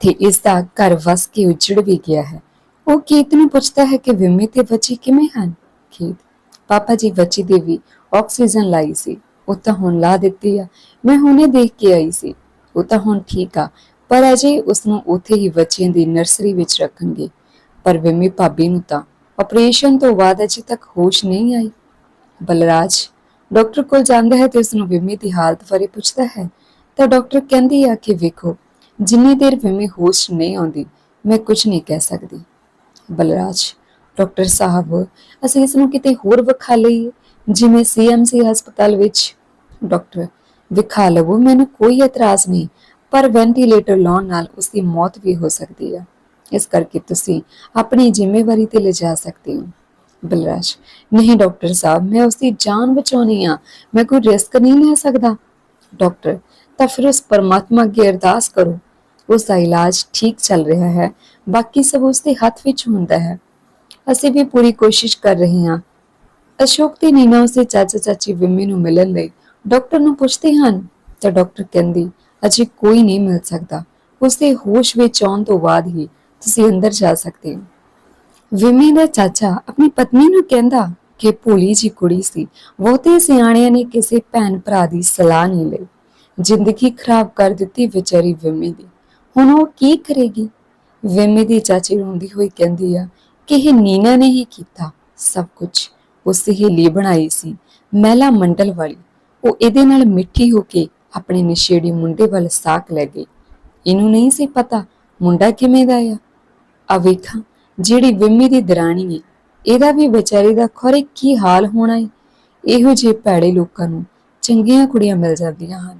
A: ਤੇ ਇਸ ਦਾ ਘਰ ਵਸ ਕੇ ਉਜੜ ਵੀ ਗਿਆ ਹੈ। ਉਹ ਕੀਤ ਨੂੰ ਪੁੱਛਦਾ ਹੈ ਕਿ ਵਿਮੇ ਤੇ ਬੱਚੇ ਕਿਵੇਂ ਹਨ? ਕੀਤ ਪਾਪਾ ਜੀ ਬੱਚੀ ਦੇ ਵੀ ਆਕਸੀਜਨ ਲਾਈ ਸੀ। ਉਹ ਤਾਂ ਹੁਣ ਲਾ ਦਿੱਤੀ ਆ। ਮੈਂ ਹੁਣੇ ਦੇਖ ਕੇ ਆਈ ਸੀ। ਉਹ ਤਾਂ ਹੁਣ ਠੀਕ ਆ। ਪਰ ਅਜੇ ਉਸ ਨੂੰ ਉੱਥੇ ਹੀ ਬੱਚਿਆਂ ਦੀ ਨਰਸਰੀ ਵਿੱਚ ਰੱਖਣਗੇ। ਪਰ ਵਿਮੀ ਭਾਬੀ ਨੂੰ ਤਾਂ ਆਪਰੇਸ਼ਨ ਤੋਂ ਬਾਅਦ ਅਜੇ ਤੱਕ ਹੋਸ਼ ਨਹੀਂ ਆਈ। ਬਲਰਾਜ, ਡਾਕਟਰ ਕੋਲ ਜਾਂਦਾ ਹੈ ਤੇ ਉਸ ਨੂੰ ਵਿਮੀ ਦੀ ਹਾਲਤ ਬਾਰੇ ਪੁੱਛਦਾ ਹੈ। ਤਾਂ ਡਾਕਟਰ ਕਹਿੰਦੀ ਆ ਕਿ ਵੇਖੋ, ਜਿੰਨੀ ਦੇਰ ਵਿਮੀ ਹੋਸ਼ ਨਹੀਂ ਆਉਂਦੀ, ਮੈਂ ਕੁਝ ਨਹੀਂ ਕਹਿ ਸਕਦੀ। ਬਲਰਾਜ, ਡਾਕਟਰ ਸਾਹਿਬ, ਅਸੀਂ ਇਸ ਨੂੰ ਕਿਤੇ ਹੋਰ ਵਿਖਾ ਲਈਏ, ਜਿਵੇਂ ਸੀਐਮਸੀ ਹਸਪਤਾਲ ਵਿੱਚ। ਡਾਕਟਰ, ਵਿਖਾ ਲਵੋ, ਮੈਨੂੰ ਕੋਈ ਇਤਰਾਜ਼ ਨਹੀਂ। ਪਰ ਵੈਂਟੀਲੇਟਰ ਲਾਉਣ ਨਾਲ ਉਸ ਦੀ ਮੌਤ ਵੀ ਹੋ ਸਕਦੀ ਹੈ। ਇਸ ਕਰਕੇ ਤੁਸੀਂ ਆਪਣੀ ਜ਼ਿੰਮੇਵਾਰੀ ਤੇ ਲਿਜਾ ਸਕਦੇ ਹੋ। ਬਲਰਾਜ, ਨਹੀਂ ਡਾਕਟਰ ਸਾਹਿਬ, ਮੈਂ ਉਸ ਦੀ ਜਾਨ ਬਚਾਉਣੀ ਆ। ਮੈਂ ਕੋਈ ਰਿਸਕ ਨਹੀਂ ਲੈ ਸਕਦਾ। ਡਾਕਟਰ, ਤਾਂ ਫਿਰ ਉਸ ਪਰਮਾਤਮਾ ਅੱਗੇ ਅਰਦਾਸ ਕਰੋ। ਉਸ ਦਾ ਇਲਾਜ ਠੀਕ ਚੱਲ ਰਿਹਾ ਹੈ। ਬਾਕੀ ਸਭ ਉਸ ਦੇ ਹੱਥ ਵਿੱਚ ਹੁੰਦਾ ਹੈ। ਅਸੀਂ ਵੀ ਪੂਰੀ ਕੋਸ਼ਿਸ਼ ਕਰ ਰਹੇ ਹਾਂ। ਅਸ਼ੋਕ ਤੇ ਨੀਨਾ ਉਸੇ ਚਾਚਾ ਚਾਚੀ ਵਿਮੀ ਨੂੰ ਮਿਲਣ ਲਈ ਡਾਕਟਰ ਨੂੰ ਪੁੱਛਦੇ ਹਨ। ਤਾਂ ਡਾਕਟਰ ਕਹਿੰਦੀ ਅਜੇ ਕੋਈ ਨਹੀਂ ਮਿਲ ਸਕਦਾ। ਉਸ ਦੇ ਹੋਸ਼ ਵਿੱਚ ਆਉਣ ਤੋਂ ਬਾਅਦ ਹੀ ਤੁਸੀਂ ਅੰਦਰ ਜਾ ਸਕਦੇ ਹੋ। ਵਿਮੀ ਦਾ ਚਾਚਾ ਆਪਣੀ ਪਤਨੀ ਨੂੰ ਕਹਿੰਦਾ ਕਿ ਭੋਲੀ ਜੀ ਕੁੜੀ ਸੀ। ਬਹੁਤੇ ਸਿਆਣਿਆਂ ਨੇ ਕਿਸੇ ਭੈਣ ਭਰਾ ਦੀ ਸਲਾਹ ਨਹੀਂ ਲਈ। ਜ਼ਿੰਦਗੀ ਖਰਾਬ ਕਰ ਦਿੱਤੀ ਵਿਚਾਰੀ ਵਿਮੀ ਦੀ। ਹੁਣ ਉਹ ਕੀ ਕਰੇਗੀ? ਵਿਮੀ ਦੀ ਚਾਚੀ ਰੋਂਦੀ ਹੋਈ ਕਹਿੰਦੀ ਆ ਕਿ ਇਹ ਨੀਨਾ ਨੇ ਹੀ ਕੀਤਾ। ਸਭ ਕੁਝ ਉਸ ਹੀ ਬਣਾਈ ਸੀ। ਮਹਿਲਾ ਮੰਡਲ ਵਾਲੀ। ਉਹ ਇਹਦੇ ਨਾਲ ਮਿੱਠੀ ਹੋ ਕੇ ਆਪਣੇ ਨਸ਼ੇੜੀ ਮੁੰਡੇ ਵੱਲ ਸਾਕ ਲੈ ਗਈ। ਇਹਨੂੰ ਨਹੀਂ ਸੀ ਪਤਾ ਮੁੰਡਾ ਕਿਵੇਂ ਦਾ ਆ। ਆ ਵੇਖਾਂ, ਜਿਹੜੀ ਵਿਮੀ ਦੀ ਦਰਾਣੀ ਹੈ ਇਹਦਾ ਵੀ ਵਿਚਾਰੀ ਦਾ ਖਰੇ ਕੀ ਹਾਲ ਹੋਣਾ ਹੈ ਇਹੋ ਜਿਹੇ ਭੈੜੇ ਲੋਕਾਂ ਨੂੰ ਚੰਗੀਆਂ ਕੁੜੀਆਂ ਮਿਲ ਜਾਂਦੀਆਂ ਹਨ।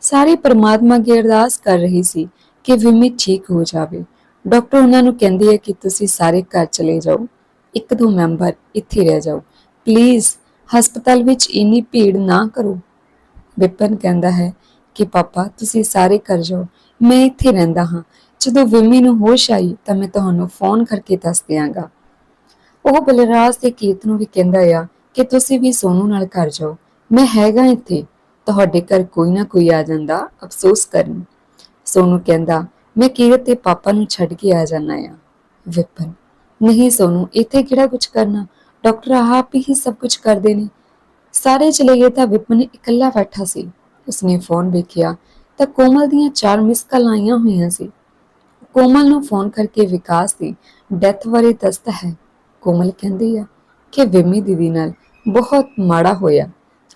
A: ਸਾਰੇ ਪਰਮਾਤਮਾ ਅੱਗੇ ਅਰਦਾਸ ਕਰ ਰਹੀ ਸੀ ਕਿ ਵਿਮੀ ਠੀਕ ਹੋ ਜਾਵੇ। ਡਾਕਟਰ ਉਹਨਾਂ ਨੂੰ ਕਹਿੰਦੀ ਹੈ ਕਿ ਤੁਸੀਂ ਸਾਰੇ ਘਰ ਚਲੇ ਜਾਓ। ਇੱਕ ਦੋ ਮੈਂਬਰ ਇੱਥੇ ਰਹਿ ਜਾਓ। ਪਲੀਜ਼, ਹਸਪਤਾਲ ਵਿੱਚ ਇੰਨੀ ਭੀੜ ਨਾ ਕਰੋ। ਵਿਪਨ ਕਹਿੰਦਾ ਹੈ ਕਿ ਪਾਪਾ, ਤੁਸੀਂ ਸਾਰੇ ਕਰ ਜਾਓ, ਮੈਂ ਇੱਥੇ ਰਹਿੰਦਾ ਹਾਂ। ਜਦੋਂ ਵਿਮੀ ਨੂੰ ਹੋਸ਼ ਆਈ, ਤਾਂ ਮੈਂ ਤੁਹਾਨੂੰ ਫੋਨ ਕਰਕੇ ਦੱਸ ਦਿਆਂਗਾ। ਉਹ ਬਲਰਾਜ ਤੇ ਕੀਰਤ ਨੂੰ ਵੀ ਕਹਿੰਦਾ ਆ ਕਿ ਤੁਸੀਂ ਵੀ ਸੋਨੂ ਨਾਲ ਘਰ ਜਾਓ। ਮੈਂ ਹੈਗਾ ਇੱਥੇ। ਤੁਹਾਡੇ ਘਰ ਕੋਈ ਨਾ ਕੋਈ ਆ ਜਾਂਦਾ, ਅਫਸੋਸ ਕਰਨ। ਸੋਨੂ ਕਹਿੰਦਾ, ਮੈਂ ਕੀਰਤ ਤੇ ਪਾਪਾ ਨੂੰ ਛੱਡ ਕੇ ਆ ਜਾਣਾ ਆ। ਵਿਪਨ, ਨਹੀਂ ਸੋਨੂ, ਇੱਥੇ ਕਿਹੜਾ ਕੁਝ ਕਰਨਾ? ਡਾਕਟਰ ਆਪ ਹੀ ਸਭ ਕੁਝ ਕਰਦੇ ਨੇ। ਸਾਰੇ ਚਲੇ ਗਏ ਤਾਂ ਵਿਪਨ ਇਕੱਲਾ ਬੈਠਾ ਸੀ। ਉਸਨੇ ਫੋਨ ਵੇਖਿਆ ਤਾਂ ਕੋਮਲ ਦੀਆਂ ਚਾਰ ਮਿਸ ਕਾਲ ਆਈਆਂ ਹੋਈਆਂ ਸੀ। ਕੋਮਲ ਨੂੰ ਫੋਨ ਕਰਕੇ ਵਿਕਾਸ ਦੀ ਡੈਥ ਬਾਰੇ ਦੱਸਦਾ ਹੈ। ਕੋਮਲ ਕਹਿੰਦੀ ਆ ਕਿ ਵਿਮੀ ਦੀਦੀ ਨਾਲ ਬਹੁਤ ਮਾੜਾ ਹੋਇਆ।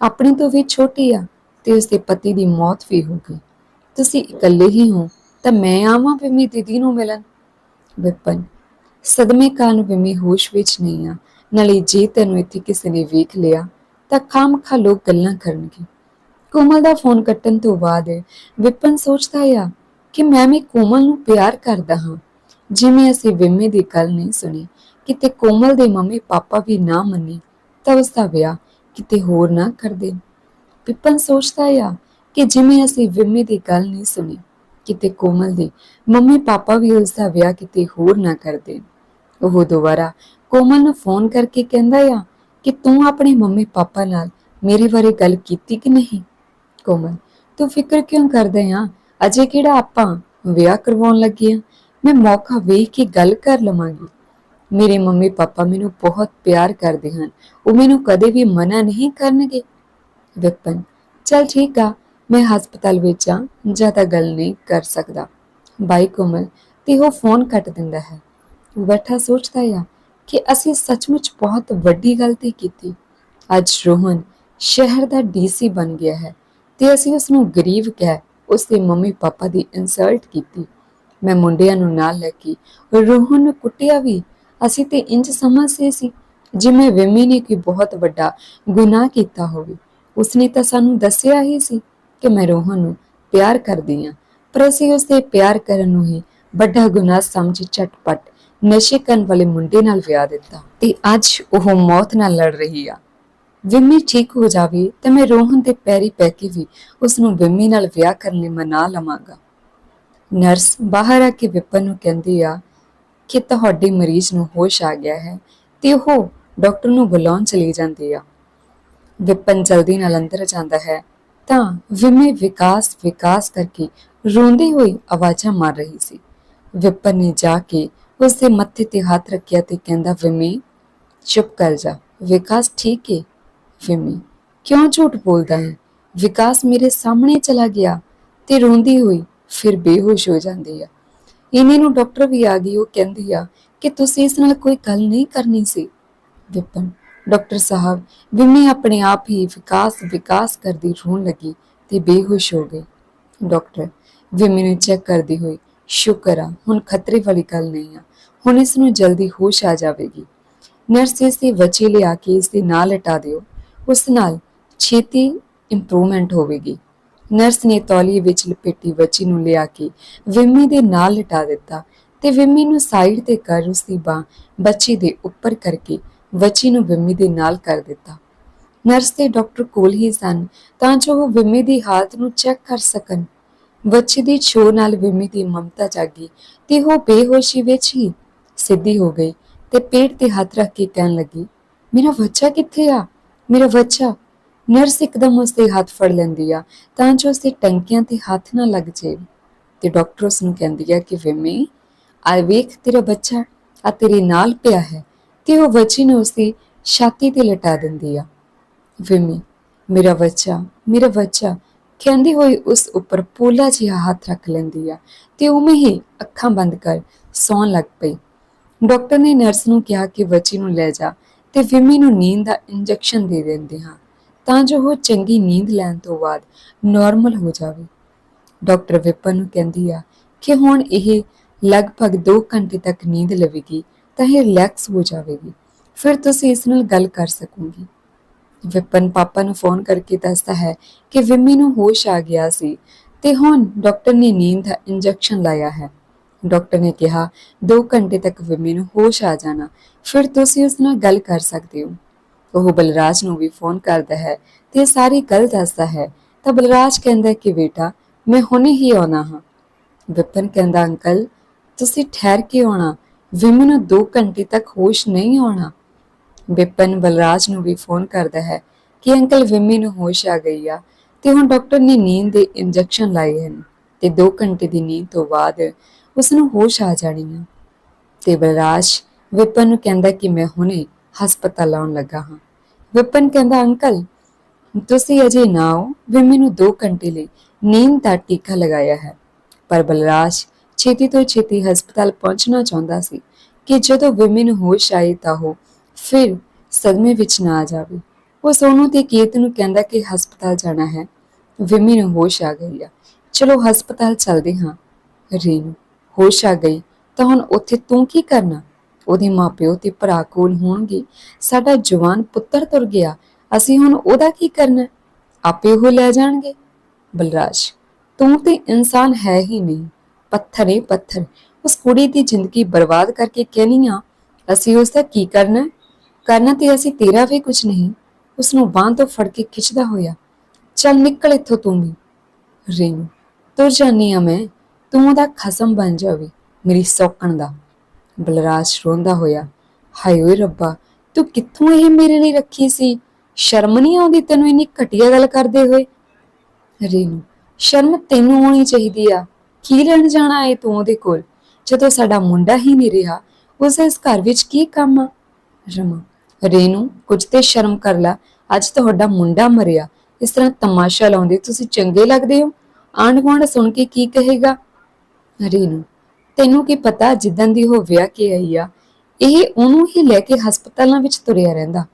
A: ਆਪਣੀ ਤੋਂ ਵੀ ਛੋਟੀ ਆ ਤੇ ਉਸਦੇ ਪਤੀ ਦੀ ਮੌਤ ਵੀ ਹੋ ਗਈ। ਤੁਸੀਂ ਇਕੱਲੇ ਹੀ ਹੋ ਤਾਂ ਮੈਂ ਆਵਾਂ ਵਿਮੀ ਦੀਦੀ ਨੂੰ ਮਿਲਣ? ਵਿਪਨ, ਸਦਮੇ ਕਾਰਨ ਵਿਮੀ ਹੋਸ਼ ਵਿੱਚ ਨਹੀਂ ਆ। ਨਾਲੇ ਜੇ ਤੈਨੂੰ ਇੱਥੇ ਕਿਸੇ ਨੇ ਵੇਖ ਲਿਆ ਤਾਂ ਖਾਮਖਾ ਲੋਕ ਗੱਲਾਂ ਕਰਨਗੇ। ਕੋਮਲ ਦਾ ਫੋਨ ਕੱਟਣ ਤੋਂ ਬਾਅਦ ਵਿਪਨ ਸੋਚਦਾ ਆ ਕਿ ਮੈਂ ਵੀ ਕੋਮਲ ਨੂੰ ਪਿਆਰ ਕਰਦਾ ਹਾਂ। ਜਿਵੇਂ ਅਸੀਂ ਵਿਮੇ ਦੀ ਗੱਲ ਨਹੀਂ ਸੁਣੀ, ਕਿਤੇ ਕੋਮਲ ਦੇ ਮੰਮੀ ਪਾਪਾ ਵੀ ਨਾ ਮੰਨੇ, ਤਾਂ ਉਸ ਦਾ ਵਿਆਹ ਕਿਤੇ ਹੋਰ ਨਾ ਕਰ ਦੇਣ। ਵਿਪਨ ਸੋਚਦਾ ਆ ਕਿ ਜਿਵੇਂ ਅਸੀਂ ਵਿਮੇ ਦੀ ਗੱਲ ਨਹੀਂ ਸੁਣੀ, ਕਿਤੇ ਕੋਮਲ ਦੇ ਮੰਮੀ ਪਾਪਾ ਵੀ ਉਸ ਦਾ ਵਿਆਹ ਕਿਤੇ ਹੋਰ ਨਾ ਕਰ ਦੇਣ। ਉਹ ਦੁਬਾਰਾ ਕੋਮਲ ਨੂੰ ਫੋਨ ਕਰਕੇ ਕਹਿੰਦਾ ਆ ਕਿ ਤੂੰ ਆਪਣੇ ਮੰਮੀ ਪਾਪਾ ਨਾਲ ਮੇਰੇ ਬਾਰੇ ਗੱਲ ਕੀਤੀ ਕਿ ਨਹੀਂ? ਕੋਮਲ, ਤੂੰ ਫਿਕਰ ਕਿਉਂ ਕਰਦਾ ਆ? ਅਜੇ ਕਿਹੜਾ ਆਪਾਂ ਵਿਆਹ ਕਰਵਾਉਣ ਲੱਗੇ ਆ? ਮੈਂ ਮੌਕਾ ਵੇਖ ਕੇ ਗੱਲ ਕਰ ਲਵਾਂਗੀ। ਮੇਰੇ ਮੰਮੀ ਪਾਪਾ ਮੈਨੂੰ ਬਹੁਤ ਪਿਆਰ ਕਰਦੇ ਹਨ। ਉਹ ਮੈਨੂੰ ਕਦੇ ਵੀ ਮਨਾ ਨਹੀਂ ਕਰਨਗੇ। ਵਿਪਨ, ਚਲ ਠੀਕ ਆ, ਮੈਂ ਹਸਪਤਾਲ ਵਿੱਚ ਆ, ਜ਼ਿਆਦਾ ਗੱਲ ਨਹੀਂ ਕਰ ਸਕਦਾ। ਬਾਈ ਕੋਮਲ, ਤੇ ਉਹ ਫੋਨ ਕੱਟ ਦਿੰਦਾ ਹੈ। ਬੈਠਾ ਸੋਚਦਾ ਆ ਕਿ ਅਸੀਂ ਸੱਚਮੁੱਚ ਬਹੁਤ ਵੱਡੀ ਗਲਤੀ ਕੀਤੀ। ਅੱਜ ਰੋਹਨ ਸ਼ਹਿਰ ਦਾ ਡੀਸੀ ਬਣ ਗਿਆ ਹੈ ਤੇ ਅਸੀਂ ਉਸ ਨੂੰ ਗਰੀਬ ਕਹਿ ਉਸ ਦੇ ਮੰਮੀ ਪਾਪਾ ਦੀ ਇਨਸਲਟ ਕੀਤੀ। ਮੈਂ ਮੁੰਡਿਆਂ ਨੂੰ ਨਾਲ ਲੈ ਕੇ ਰੋਹਨ ਨੂੰ ਕੁੱਟਿਆ ਵੀ। ਅਸੀਂ ਤੇ ਇੰਜ ਸਮਝਦੇ ਸੀ, ਜਿਵੇਂ ਵਿਮੀ ਨੇ ਕੋਈ ਬਹੁਤ ਵੱਡਾ ਗੁਨਾਹ ਕੀਤਾ ਹੋਵੇ। ਉਸਨੇ ਤਾਂ ਸਾਨੂੰ ਦੱਸਿਆ ਹੀ ਸੀ ਕਿ ਮੈਂ ਰੋਹਨ ਨੂੰ ਪਿਆਰ ਕਰਦੀ ਹਾਂ, ਪਰ ਅਸੀਂ ਉਸ ਦੇ ਪਿਆਰ ਕਰਨ ਨੂੰ ਹੀ ਵੱਡਾ ਗੁਨਾਹ ਸਮਝ ਝਟਪਟ ਨਸ਼ੇ ਕਰਨ ਵਾਲੇ ਮੁੰਡੇ ਨਾਲ ਵਿਆਹ ਦਿੱਤਾ ਤੇ ਅੱਜ ਉਹ ਮੌਤ ਨਾਲ ਲੜ ਰਹੀ ਆ। ਵਿੰਮੀ ਠੀਕ ਹੋ ਜਾਵੇ ਤਾਂ ਮੈਂ ਰੋਹਨ ਦੇ ਪੈਰੀ ਪੈ ਕੇ ਵੀ ਉਸ ਨੂੰ ਵਿੰਮੀ ਨਾਲ ਵਿਆਹ ਕਰਨ ਲਈ ਮਨਾ ਲਵਾਂਗਾ। ਨਰਸ ਬਾਹਰ ਆ ਕੇ ਵਿਪਨ ਨੂੰ ਕਹਿੰਦੀ ਆ ਕਿ ਤੁਹਾਡੇ ਮਰੀਜ਼ ਨੂੰ ਹੋਸ਼ ਆ ਗਿਆ ਹੈ ਤੇ ਉਹ ਡਾਕਟਰ ਨੂੰ ਬੁਲਾਉਣ ਚਲੀ ਜਾਂਦੀ ਆ। ਵਿਪਨ ਜਲਦੀ ਨਾਲ ਅੰਦਰ ਜਾਂਦਾ ਹੈ ਤਾਂ ਵਿਮੇ ਵਿਕਾਸ ਵਿਕਾਸ ਕਰਕੇ ਰੋਂਦੀ ਹੋਈ ਆਵਾਜ਼ਾਂ ਮਾਰ ਰਹੀ ਸੀ। ਵਿਪਨ ਨੇ ਜਾ ਕੇ ਉਸ ਦੇ ਮੱਥੇ ਤੇ ਹੱਥ ਰੱਖਿਆ ਤੇ ਕਹਿੰਦਾ, ਵਿਮੇ, ਚੁੱਪ ਕਰ ਜਾ। ਵਿਕਾਸ ਠੀਕ ਹੈ ਵਿਮੇ, ਕਿਉਂ ਝੂਠ ਬੋਲਦਾ ਹੈ? ਵਿਕਾਸ ਮੇਰੇ ਸਾਹਮਣੇ ਚਲਾ ਗਿਆ ਤੇ ਰੋਂਦੀ ਹੋਈ ਫਿਰ ਬੇਹੋਸ਼ ਹੋ ਜਾਂਦੀ ਆ। ਇਹਨੇ ਨੂੰ ਡਾਕਟਰ ਵੀ ਆ ਗਈ, ਉਹ ਕਹਿੰਦੀ ਆ ਕਿ ਤੁਸੀਂ ਇਸ ਨਾਲ ਕੋਈ ਗੱਲ ਨਹੀਂ ਕਰਨੀ ਸੀ। ਵਿਪਨ, ਡਾਕਟਰ ਸਾਹਿਬ, ਵਿਮੀ ਆਪਣੇ ਆਪ ਹੀ ਵਿਕਾਸ ਵਿਕਾਸ ਕਰਦੀ ਰੋਣ ਲੱਗੀ ਤੇ ਬੇਹੋਸ਼ ਹੋ ਗਈ। ਡਾਕਟਰ, ਵਿਮੀ ਨੂੰ ਚੈੱਕ ਕਰਦੀ ਹੋਈ ਸ਼ੁਕਰ ਆ, ਹੁਣ ਖਤਰੇ ਵਾਲੀ ਗੱਲ ਨਹੀਂ ਆ। ਹੁਣ ਇਸ ਨੂੰ ਜਲਦੀ ਹੋਸ਼ ਆ ਜਾਵੇਗੀ। ਨਰਸ ਇਸ ਦੇ ਬੱਚੇ ਲਿਆ ਕੇ ਇਸ ਦੇ ਨਾਲ ਲਟਾ ਦਿਓ। ਉਸ ਨਾਲ ਛੇਤੀ ਇੰਪਰੂਵਮੈਂਟ ਹੋਵੇਗੀ। ਨਰਸ ਨੇ ਤੌਲੀਏ ਵਿੱਚ ਲਪੇਟੀ ਬੱਚੀ ਨੂੰ ਲਿਆ ਕੇ ਵਿਮੀ ਦੇ ਨਾਲ ਲਟਾ ਦਿੱਤਾ ਤੇ ਵਿਮੀ ਨੂੰ ਸਾਈਡ ਤੇ ਕਰ ਉਸ ਦੀ ਬਾਹ ਬੱਚੀ ਦੇ ਉੱਪਰ ਕਰਕੇ ਬੱਚੀ ਨੂੰ ਵਿਮੀ ਦੇ ਨਾਲ ਕਰ ਦਿੱਤਾ। ਨਰਸ ਤੇ ਡਾਕਟਰ ਕੋਲ ਹੀ ਸਨ, ਤਾਂ ਜੋ ਉਹ ਵਿਮੀ ਦੀ ਹਾਲਤ ਨੂੰ ਚੈੱਕ ਕਰ ਸਕਣ। ਬੱਚੇ ਦੀ ਛੋ ਨਾਲ ਵਿਮੀ ਦੀ ਮਮਤਾ ਜਾਗੀ ਤੇ ਉਹ ਬੇਹੋਸ਼ੀ ਵਿੱਚ ਹੀ ਸਿੱਧੀ ਹੋ ਗਈ ਤੇ ਪੇਟ ਤੇ ਹੱਥ ਰੱਖ ਕੇ ਕਹਿਣ ਲੱਗੀ, ਮੇਰਾ ਬੱਚਾ ਕਿੱਥੇ ਆ? ਮੇਰਾ ਬੱਚਾ ਨਰਸ ਇੱਕਦਮ ਉਸ ਹੱਥ ਫੜ ਲੈਂਦੀ ਆ, ਤਾਂ ਜੋ ਉਸ ਦੇ ਟੰਕਿਆਂ ਤੇ ਹੱਥ ਨਾ ਲੱਗ ਜਾਵੇ ਤੇ ਡਾਕਟਰ ਉਸ ਨੂੰ ਕਹਿੰਦੀ ਆ ਕਿ, ਵਿਮੀ ਆ ਵੇਖ ਤੇਰਾ ਬੱਚਾ ਆ ਤੇਰੇ ਨਾਲ ਪਿਆ ਹੈ। ਤੇ ਉਹ ਬੱਚੇ ਨੂੰ ਉਸਦੀ ਛਾਤੀ ਤੇ ਲਟਾ ਦਿੰਦੀ ਆ। ਵਿਮੀ, ਮੇਰਾ ਬੱਚਾ ਮੇਰਾ ਬੱਚਾ ਕਹਿੰਦੀ ਹੋਈ ਉਸ ਉੱਪਰ ਪੋਲਾ ਜਿਹਾ ਹੱਥ ਰੱਖ ਲੈਂਦੀ ਆ ਤੇ ਉਵੇਂ ਹੀ ਅੱਖਾਂ ਬੰਦ ਕਰ ਸੌਣ ਲੱਗ ਪਈ। ਡਾਕਟਰ ਨੇ ਨਰਸ ਨੂੰ ਕਿਹਾ ਕਿ ਬੱਚੀ ਨੂੰ ਲੈ ਜਾ ਤੇ ਵਿਮੀ ਨੂੰ ਨੀਂਦ ਦਾ ਇੰਜੈਕਸ਼ਨ ਦੇ ਦਿੰਦੇ ਹਾਂ, ਤਾਂ ਜੋ ਉਹ ਚੰਗੀ ਨੀਂਦ ਲੈਣ ਤੋਂ ਬਾਅਦ ਨਾਰਮਲ ਹੋ ਜਾਵੇ। ਡਾਕਟਰ ਵਿਪਨ ਨੂੰ ਕਹਿੰਦੀ ਆ ਕਿ ਹੁਣ ਇਹ ਲਗਭਗ 2 ਘੰਟੇ ਤੱਕ ਨੀਂਦ ਲਵੇਗੀ ਤਾਂ ਇਹ ਰਿਲੈਕਸ ਹੋ ਜਾਵੇਗੀ। ਫਿਰ ਤੁਸੀਂ ਇਸ ਨਾਲ ਗੱਲ ਕਰ ਸਕੋਗੇ। ਵਿਪਨ ਪਾਪਾ ਨੂੰ ਫੋਨ ਕਰਕੇ ਦੱਸਦਾ ਹੈ ਕਿ ਵਿਮੀ ਨੂੰ ਹੋਸ਼ ਆ ਗਿਆ ਸੀ ਤੇ ਹੁਣ ਡਾਕਟਰ ਨੇ ਨੀਂਦ ਦਾ ਇੰਜੈਕਸ਼ਨ ਲਾਇਆ ਹੈ। ਡਾਕਟਰ ਨੇ ਕਿਹਾ 2 ਘੰਟੇ ਤੱਕ ਵਿਮੀ ਨੂੰ ਹੋਸ਼ ਆ ਜਾਣਾ। ਫਿਰ ਤੁਸੀਂ ਉਸ ਨਾਲ ਗੱਲ ਕਰ ਸਕਦੇ ਹੋ। ਉਹ ਬਲਰਾਜ ਨੂੰ ਵੀ ਫੋਨ ਕਰਦਾ ਹੈ ਤੇ ਸਾਰੀ ਗੱਲ ਦੱਸਦਾ ਹੈ। ਤਾਂ ਬਲਰਾਜ ਕਹਿੰਦਾ ਕਿ ਬੇਟਾ, ਮੈਂ ਹੁਣੇ ਹੀ ਆਉਣਾ ਹਾਂ। ਵਿਪਨ ਕਹਿੰਦਾ, ਅੰਕਲ, ਤੁਸੀਂ ਠਹਿਰ ਕੇ ਆਉਣਾ। ਵਿਮੀ ਨੂੰ 2 ਘੰਟੇ ਤੱਕ ਹੋਸ਼ ਨਹੀਂ ਆਉਣਾ। ਵਿਪਨ ਬਲਰਾਜ ਨੂੰ ਵੀ ਫੋਨ ਕਰਦਾ ਹੈ ਕਿ ਅੰਕਲ ਵਿਮੀ ਨੂੰ ਹੋਸ਼ ਆ ਗਈ ਆ ਤੇ ਹੁਣ ਡਾਕਟਰ ਨੇ ਨੀਂਦ ਦੇ ਇੰਜੈਕਸ਼ਨ ਲਾਏ ਹਨ ਤੇ 2 ਘੰਟੇ ਦੀ ਨੀਂਦ ਤੋਂ ਬਾਅਦ ਉਸ ਨੂੰ ਹੋਸ਼ ਆ ਜਾਣੀ ਆ। ਤੇ ਬਲਰਾਜ ਵਿਪਨ ਨੂੰ ਕਹਿੰਦਾ ਕਿ ਮੈਂ ਹੁਣੇ ਹਸਪਤਾਲ ਆਉਣ ਲੱਗਾ ਹਾਂ। ਵਿਪਨ ਕਹਿੰਦਾ, ਅੰਕਲ, ਤੁਸੀਂ ਅਜੇ ਨਾ ਹੋ ਵਿਮੀ ਨੂੰ 2 ਘੰਟੇ ਲਈ ਨੀਂਦ ਦਾ ਟੀਕਾ ਲਗਾਇਆ ਹੈ। ਪਰ ਬਲਰਾਜ ਛੇਤੀ ਤੋਂ ਛੇਤੀ ਹਸਪਤਾਲ ਪਹੁੰਚਣਾ ਚਾਹੁੰਦਾ ਸੀ ਕਿ ਜਦੋਂ ਵਿਮੀ ਨੂੰ ਹੋਸ਼ ਆਏ ਤਾਂ ਉਹ ਫਿਰ ਸਦਮੇ ਵਿੱਚ ਨਾ ਆ ਜਾਵੇ। ਉਹ ਸੋਨੂ ਤੇ ਕੀਰਤ ਨੂੰ ਕਹਿੰਦਾ ਕਿ ਹਸਪਤਾਲ ਜਾਣਾ ਹੈ। ਵਿਮੀ ਨੂੰ ਹੋਸ਼ ਆ ਗਈ ਆ। ਚਲੋ ਹਸਪਤਾਲ ਚੱਲਦੇ ਹਾਂ, ਰੀਨੂ। ਹੋਸ਼ ਆ ਗਈ। ਤਾਂ ਹੁਣ ਉੱਥੇ ਤੂੰ ਕੀ ਕਰਨਾ? ਉਹਦੇ ਮਾਪਿਓ ਤੇ ਭਰਾ ਕੋਲ ਹੋਣਗੇ। ਸਾਡਾ ਜਵਾਨ ਪੁੱਤਰ ਤੁਰ ਗਿਆ। ਅਸੀਂ ਹੁਣ ਉਹਦਾ ਕੀ ਕਰਨਾ? ਆਪੇ ਉਹ ਲੈ ਜਾਣਗੇ। ਬਲਰਾਜ, ਤੂੰ ਤੇ ਇਨਸਾਨ ਹੈ ਹੀ ਨਹੀਂ। ਪੱਥਰ ਏ ਪੱਥਰ ਉਸ ਕੁੜੀ ਦੀ ਜ਼ਿੰਦਗੀ ਬਰਬਾਦ ਕਰਕੇ ਕਹਿਨੀ ਆ, ਅਸੀਂ ਉਸ ਦਾ ਕੀ ਕਰਨਾ? ਕਰਨਾ ਤੇ ਅਸੀਂ ਤੇਰਾ ਵੀ ਕੁਝ ਨਹੀਂ ਉਸ ਨੂੰ ਬਾਂਹ ਤੋਂ ਫੜ ਕੇ ਖਿੱਚਦਾ ਹੋਇਆ, ਚੱਲ ਨਿਕਲ ਇੱਥੋਂ ਤੂੰ ਵੀ। ਰਿੰਗ ਤੁਰ ਜਾਨੀ ਆ ਮੈਂ, ਤੂੰ ਉਹਦਾ ਖਸਮ ਬਣ ਜਾਵੇ, ਮੇਰੀ ਸੌਕਣ ਦਾ। ਬਲਰਾਜ ਰੋਂਦਾ ਹੋਇਆ, ਹਾਏ ਓਏ ਰੱਬਾ, ਤੂੰ ਕਿੱਥੋਂ ਇਹ ਮੇਰੇ ਲਈ ਰੱਖੀ ਸੀ? ਸ਼ਰਮ ਨਹੀਂ ਆਉਂਦੀ ਤੈਨੂੰ ਇੰਨੀ ਘਟੀਆ ਗੱਲ ਕਰਦੇ ਹੋਏ? ਰੇਨੂ ਸ਼ਰਮ ਤੈਨੂੰ ਆਉਣੀ ਚਾਹੀਦੀ ਆ। ਕੀ ਲੈਣ ਜਾਣਾ ਏ ਤੂੰ ਉਹਦੇ ਕੋਲ? ਜਦੋਂ ਸਾਡਾ ਮੁੰਡਾ ਹੀ ਨਹੀਂ ਰਿਹਾ ਉਸ ਇਸ ਘਰ ਵਿੱਚ ਕੀ ਕੰਮ ਆ? ਰਮਾ ਰੇਨੂ, ਕੁਝ ਤੇ ਸ਼ਰਮ ਕਰ ਲੈ। ਅੱਜ ਤੁਹਾਡਾ ਮੁੰਡਾ ਮਰਿਆ। ਇਸ ਤਰ੍ਹਾਂ ਤਮਾਸ਼ਾ ਲਾਉਂਦੇ ਤੁਸੀਂ ਚੰਗੇ ਲੱਗਦੇ ਹੋ? ਆਂਢ ਗੁਆਂਢ ਸੁਣ ਕੇ ਕੀ ਕਹੇਗਾ? ਰੀਨੂ, ਤੈਨੂੰ ਕੀ ਪਤਾ ਜਿੱਦਾਂ ਦੀ ਉਹ ਵਿਆਹ ਕੇ ਆਈ ਆ? ਇਹ ਉਹਨੂੰ ਹੀ ਲੈ ਕੇ ਹਸਪਤਾਲਾਂ ਵਿੱਚ ਤੁਰਿਆ ਰਹਿੰਦਾ।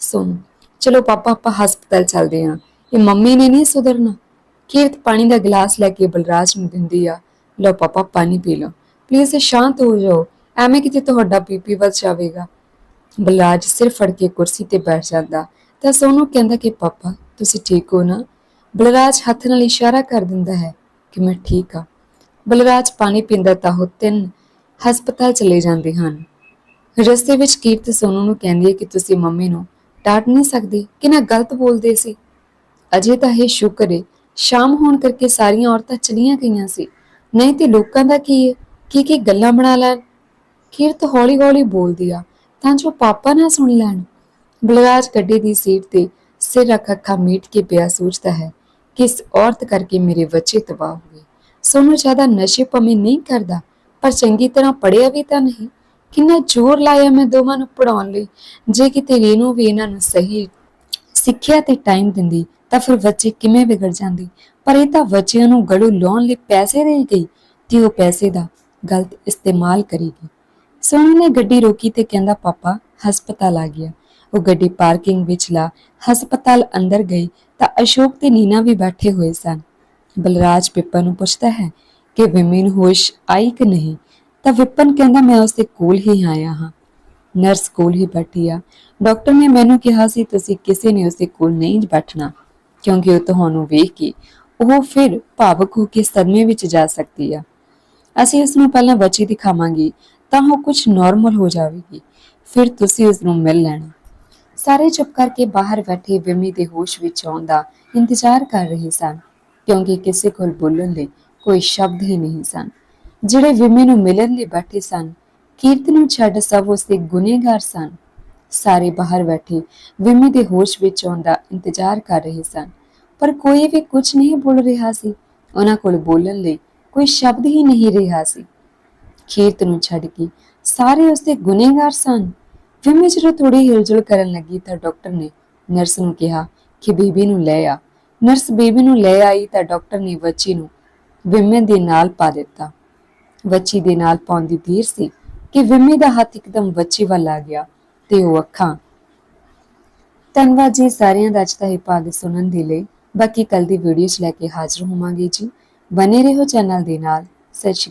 A: ਸੁਣ, ਚਲੋ ਪਾਪਾ, ਆਪਾਂ ਹਸਪਤਾਲ ਚੱਲਦੇ ਆਂ ਇਹ ਮੰਮੀ ਨੇ ਨਹੀਂ ਸੁਧਰਨਾ? ਕੀਰਤ ਪਾਣੀ ਦਾ ਗਲਾਸ ਲੈ ਕੇ ਬਲਰਾਜ ਨੂੰ ਦਿੰਦੀ ਆ। ਲਓ ਪਾਪਾ, ਪਾਣੀ ਪੀ ਲਓ। ਪਲੀਜ਼ ਸ਼ਾਂਤ ਹੋ ਜਾਓ। ਐਵੇਂ ਕਿਤੇ ਤੁਹਾਡਾ ਬੀਪੀ ਵੱਧ ਜਾਵੇਗਾ। ਬਲਰਾਜ ਸਿਰ ਫੜ ਕੇ ਕੁਰਸੀ ਤੇ ਬੈਠ ਜਾਂਦਾ। ਤਾਂ ਸੋਨੂੰ ਕਹਿੰਦਾ ਕਿ, ਪਾਪਾ, ਤੁਸੀਂ ਠੀਕ ਹੋ ਨਾ? ਬਲਰਾਜ ਹੱਥ ਨਾਲ ਇਸ਼ਾਰਾ ਕਰ ਦਿੰਦਾ ਹੈ ਕਿ ਮੈਂ ਠੀਕ ਹਾਂ। ਬਲਰਾਜ ਪਾਣੀ ਪੀਂਦਾ ਤਾਂ ਉਹ ਤਿੰਨ ਹਸਪਤਾਲ ਚਲੇ ਜਾਂਦੇ ਹਨ। ਰਸਤੇ ਵਿੱਚ ਕੀਰਤ ਸੋਨੂੰ ਨੂੰ ਕਹਿੰਦੀ ਹੈ ਕਿ, ਤੁਸੀਂ ਮੰਮੀ ਨੂੰ ਡਾਂਟ ਨਹੀਂ ਸਕਦੇ? ਕਿ ਨਾ ਗਲਤ ਬੋਲਦੇ ਸੀ? ਅਜੇ ਤਾਂ ਇਹ ਸ਼ੁਕਰ ਏ, ਸ਼ਾਮ ਹੋਣ ਕਰਕੇ ਸਾਰੀਆਂ ਔਰਤਾਂ ਚਲੀਆਂ ਗਈਆਂ ਸੀ। ਨਹੀਂ ਤੇ ਲੋਕਾਂ ਦਾ ਕੀ ਏ? ਕੀ ਕੀ ਗੱਲਾਂ ਬਣਾ ਲੈਣ? ਕੀਰਤ ਹੌਲੀ ਹੌਲੀ ਬੋਲਦੀ ਆ। ਤਾਂ ਜੋ ਪਾਪਾ ਨਾ ਸੁਣ ਲੈਣ। ਬਲਰਾਜ ਗੱਡੀ ਦੀ ਸੀਟ ਤੇ ਸਿਰ ਰੱਖ ਅੱਖਾਂ ਮੀਟ ਕੇ ਪਿਆ ਸੋਚਦਾ ਹੈ ਕਿ ਔਰਤ ਕਰਕੇ ਮੇਰੇ ਬੱਚੇ ਤਬਾਹ ਹੋ ਸੋਨੂੰ ਜ਼ਿਆਦਾ ਨਸ਼ੇ ਪਮੇ ਨਹੀਂ ਕਰਦਾ, ਪਰ ਚੰਗੀ ਤਰ੍ਹਾਂ ਪੜਿਆ ਵੀ ਤਾਂ ਨਹੀਂ। ਕਿੰਨਾ ਜ਼ੋਰ ਲਾਇਆ ਮੈਂ ਦੋਵਾਂ ਨੂੰ ਪੜਾਉਣ ਲਈ। ਜੇ ਕਿਤੇ ਰੀਨੂ ਵੀ ਇਹਨਾਂ ਨੂੰ ਸਹੀ ਸਿੱਖਿਆ ਤੇ ਟਾਈਮ ਦਿੰਦੀ, ਤਾਂ ਫਿਰ ਬੱਚੇ ਕਿਵੇਂ ਵਿਗੜ ਜਾਂਦੇ? ਪਰ ਇਹ ਤਾਂ ਬੱਚਿਆਂ ਨੂੰ ਗੜੂ ਲਾਉਣ ਲਈ ਪੈਸੇ ਦੇ ਗਈ, ਤੇ ਉਹ ਪੈਸੇ ਦਾ ਗਲਤ ਇਸਤੇਮਾਲ ਕਰੇਗੀ। ਸੋਨੂ ਨੇ ਗੱਡੀ ਰੋਕੀ ਤੇ ਕਹਿੰਦਾ, ਪਾਪਾ, ਹਸਪਤਾਲ ਆ ਗਿਆ। ਉਹ ਗੱਡੀ ਪਾਰਕਿੰਗ ਵਿੱਚ ਲਾ, ਹਸਪਤਾਲ ਅੰਦਰ ਗਈ ਤਾਂ ਅਸ਼ੋਕ ਤੇ ਨੀਨਾ ਵੀ ਬੈਠੇ ਹੋਏ ਸਨ। ਬਲਰਾਜ ਵਿਪਨ ਨੂੰ ਪੁੱਛਦਾ ਹੈ ਕਿ ਵਿਮੇ ਹੋਸ਼ ਆਈ ਕਿ ਨਹੀਂ? ਤਾਂ ਵਿਪਨ ਕਹਿੰਦਾ, ਮੈਂ ਉਸਦੇ ਕੋਲ ਹੀ ਆਇਆ ਹਾਂ। ਨਰਸ ਕੋਲ ਹੀ ਬੈਠੀ ਆ। ਡਾਕਟਰ ਨੇ ਮੈਨੂੰ ਕਿਹਾ ਸੀ, ਤੁਸੀਂ ਕਿਸੇ ਨੇ ਉਸਦੇ ਕੋਲ ਨਹੀਂ ਬੈਠਣਾ, ਕਿਉਂਕਿ ਉਹ ਤੁਹਾਨੂੰ ਵੇਖ ਕੇ, ਉਹ ਫਿਰ ਭਾਵਕ ਹੋ ਕੇ ਸਦਮੇ ਵਿੱਚ ਜਾ ਸਕਦੀ ਆ। ਅਸੀਂ ਉਸ ਨੂੰ ਪਹਿਲਾਂ ਬੱਚੀ ਦਿਖਾਵਾਂਗੇ। ਤਾਂ ਉਹ ਕੁਝ ਨਾਰਮਲ ਹੋ ਜਾਵੇਗੀ। ਫਿਰ ਤੁਸੀਂ ਉਸ ਨੂੰ ਮਿਲ ਲੈਣਾ। ਸਾਰੇ ਚੁੱਪ ਕਰਕੇ ਬਾਹਰ ਬੈਠੇ ਵਿਮੀ ਦੇ ਹੋਸ਼ ਵਿੱਚ ਆਉਣ ਦਾ ਇੰਤਜ਼ਾਰ ਕਰ ਰਹੇ ਸਨ, ਕਿਉਂਕਿ ਕਿਸੇ ਕੋਲ ਬੋਲਣ ਲਈ ਕੋਈ ਸ਼ਬਦ ਹੀ ਨਹੀਂ ਸਨ। ਜਿਹੜੇ ਵਿਮੀ ਨੂੰ ਮਿਲਣ ਲਈ ਬੈਠੇ ਸਨ, ਕੀਰਤ ਨੂੰ ਛੱਡ ਸਭ ਉਸਦੇ ਗੁਨੇਗਾਰ ਸਨ। ਸਾਰੇ ਬਾਹਰ ਬੈਠੇ ਵਿਮੀ ਦੇ ਹੋਸ਼ ਵਿੱਚ ਆਉਣ ਦਾ ਇੰਤਜ਼ਾਰ ਕਰ ਰਹੇ ਸਨ, ਪਰ ਕੋਈ ਵੀ ਕੁਝ ਨਹੀਂ ਬੋਲ ਰਿਹਾ ਸੀ। ਉਹਨਾਂ ਕੋਲ ਬੋਲਣ ਲਈ ਕੋਈ ਸ਼ਬਦ ਹੀ ਨਹੀਂ ਰਿਹਾ ਸੀ। ਖੀਰਤ ਨੂੰ ਛੱਡ ਕੇ ਸਾਰੇ ਉਸਦੇ ਗੁਨੇਗਾਰ ਸਨ। ਵਿਮੀ ਜਦੋਂ ਥੋੜੀ ਹਿਲਜੁਲ ਕਰਨ ਲੱਗੀ ਤਾਂ ਡਾਕਟਰ ਨੇ ਨਰਸ ਨੂੰ ਕਿਹਾ ਕਿ ਬੀਬੀ ਨੂੰ ਲੈ ਆ। ਨਰਸ ਬੀਬੀ ਨੂੰ ਲੈ ਆਈ ਤਾਂ ਡਾਕਟਰ ਨੇ ਬੱਚੀ ਨੂੰ ਵਿਮੇ ਦੇ ਨਾਲ ਪਾ ਦਿੱਤਾ। ਬੱਚੀ ਦੇ ਨਾਲ ਪਾਉਣ ਦੀ ਦੇਰ ਸੀ ਕਿ ਵਿਮੇ ਦਾ ਹੱਥ ਇੱਕਦਮ ਬੱਚੀ ਵੱਲ ਆ ਗਿਆ ਤੇ ਉਹ ਅੱਖਾਂ ਧੰਨਵਾਦ ਜੀ ਸਾਰਿਆਂ ਦਾ ਅੱਜ ਦਾ ਇਹ ਭਾਗ ਸੁਣਨ ਦੇ ਲਈ। ਬਾਕੀ ਕੱਲ ਦੀ ਵੀਡੀਓ 'ਚ ਲੈ ਕੇ ਹਾਜ਼ਰ ਹੋਵਾਂਗੇ ਜੀ। ਬਨੇ ਰਹੋ ਚੈਨਲ ਦੇ ਨਾਲ। ਸਤਿ ਸ਼੍ਰੀ